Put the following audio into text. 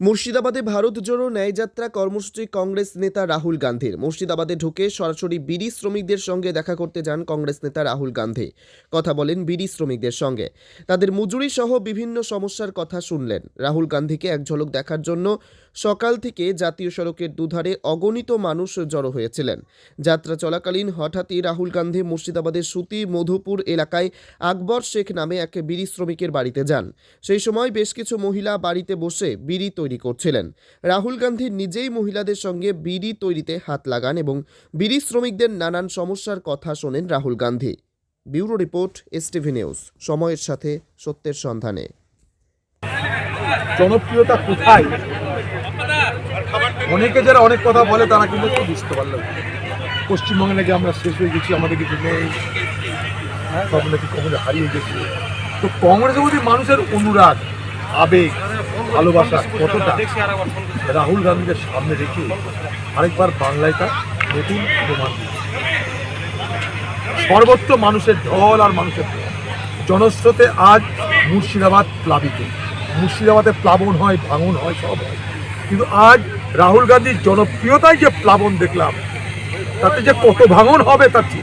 মুর্শিদাবাদে ভারত জোড়ো ন্যায়যাত্রা কর্মসূচি কংগ্রেস নেতা রাহুল গান্ধীর। মুর্শিদাবাদে ঢুকে সরাসরি বিড়ি শ্রমিকদের সঙ্গে দেখা করতে যান কংগ্রেস নেতা রাহুল গান্ধী। কথা বলেন বিড়ি শ্রমিকদের সঙ্গে। তাদের মজুরি সহ বিভিন্ন সমস্যার কথা শুনলেন। রাহুল গান্ধীকে এক ঝলক দেখার জন্য সকাল থেকে জাতীয় সড়কের দুধারে অগণিত মানুষ জড়ো হয়েছিলেন। যাত্রা চলাকালীন হঠাৎই রাহুল গান্ধী মুর্শিদাবাদের সুতি মধুপুর এলাকায় আকবর শেখ নামে এক বিড়ি শ্রমিকের বাড়িতে যান। সেই সময় বেশ কিছু মহিলা বাড়িতে বসে বিড়ি তৈরি করছিলেন। রাহুল গান্ধী নিজেই মহিলাদের সঙ্গে বিড়ি তৈরিতে হাত লাগান এবং বিড়ি শ্রমিকদের নানান সমস্যার কথা শোনেন Rahul Gandhi. Bureau report, STV news, সময়ের সাথে সত্যের সন্ধানে। জনপ্রিয়তা কোথায়? অনেকে যারা অনেক কথা বলে, তারা কিন্তু একটু বুঝতে পারল। পশ্চিমবঙ্গে নাকি আমরা শেষ হয়ে গেছি, আমাদের কিছু নেই। সব নাকি কংগ্রেস হারিয়ে গেছে। তো কংগ্রেসের প্রতি মানুষের অনুরাগ আবেগ, ভালোবাসা কতটা রাহুল গান্ধীকে সামনে রেখে আরেকবার বাংলায় তার নতুন প্রমাণ। সর্বত্র মানুষের ঢল আর মানুষের ঢল। জনস্রোতে আজ মুর্শিদাবাদ প্লাবিত মুর্শিদাবাদে প্লাবন হয়, ভাঙন হয়, সব হয় কিন্তু আজ রাহুল গান্ধীর জনপ্রিয়তায় যে প্লাবন দেখলাম, তাতে যে কত ভাঙন হবে তার ঠিক